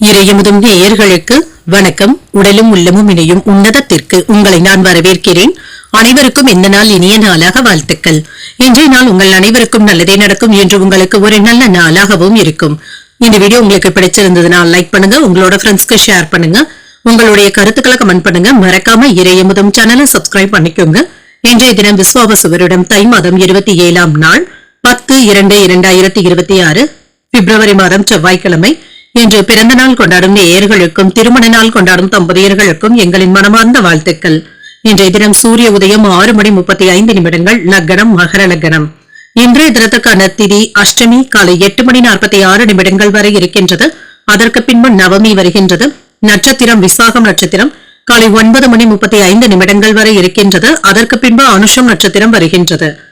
இறையமுதும் நேயர்களுக்கு வணக்கம். உடலும் உள்ளமும் இணையும் உன்னதத்திற்கு உங்களை நான் வரவேற்கிறேன். அனைவருக்கும் இந்த நாள் இனிய நாளாக வாழ்த்துக்கள். இன்றைய நாள் உங்கள் அனைவருக்கும் நல்லதே நடக்கும் என்று உங்களுக்கு ஒரு நல்ல நாளாகவும் இருக்கும். இந்த வீடியோ உங்களுக்கு பிடிச்சிருந்ததுனால் லைக் பண்ணுங்க உங்களோட ஃப்ரெண்ட்ஸ்க்கு ஷேர் பண்ணுங்க. உங்களுடைய கருத்துக்களை கமெண்ட் பண்ணுங்க. மறக்காம இறையமுதும் சேனலை சப்ஸ்கிரைப் பண்ணிக்கோங்க. இன்றைய தினம் விஸ்வாவசு வருடம் தை மாதம் இருபத்தி ஏழாம் நாள் பத்து இரண்டு இரண்டாயிரத்தி இருபத்தி ஆறு பிப்ரவரி மாதம் செவ்வாய்க்கிழமை. இன்று பிறந்த நாள் கொண்டாடும் நேயர்களுக்கும் திருமண நாள் கொண்டாடும் தம்பதியர்களுக்கும் எங்களின் மனமார்ந்த வாழ்த்துக்கள். இன்றைய தினம் சூரிய உதயம் ஆறு மணி முப்பத்தி ஐந்து நிமிடங்கள் லக்னம் மகர லக்னம். இன்றைய தினத்துக்கான திதி அஷ்டமி காலை எட்டு மணி நாற்பத்தி ஆறு நிமிடங்கள் வரை இருக்கின்றது. அதற்கு பின்பு நவமி வருகின்றது. நட்சத்திரம் விசாகம் நட்சத்திரம் காலை ஒன்பது மணி முப்பத்தி ஐந்து நிமிடங்கள் வரை இருக்கின்றது. அதற்கு பின்பு அனுஷம் நட்சத்திரம் வருகின்றது.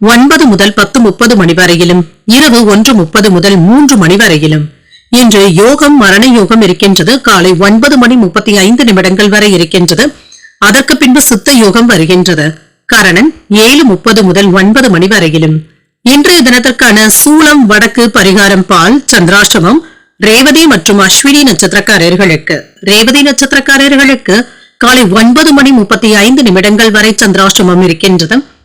ஒன்பது முதல் பத்து முப்பது மணி வரையிலும் இரவு ஒன்று முப்பது முதல் மூன்று மணி வரையிலும். இன்று யோகம் மரண யோகம் இருக்கின்றது. காலை ஒன்பது மணி முப்பத்தி ஐந்து நிமிடங்கள் வரை இருக்கின்றது. அதற்கு பின்பு சித்த யோகம் வருகின்றது. கரணன் ஏழு முப்பது முதல் ஒன்பது மணி வரையிலும். இன்றைய தினத்திற்கான சூளம் வடக்கு பரிகாரம் பால் சந்திராஷ்டமம் ரேவதி மற்றும் அஸ்வினி நட்சத்திரக்காரர்களுக்கு. ரேவதி நட்சத்திரக்காரர்களுக்கு காலை ஒன்பது மணி முப்பத்தி ஐந்து நிமிடங்கள் வரை சந்திராஷ்டமம் இருக்கின்றது.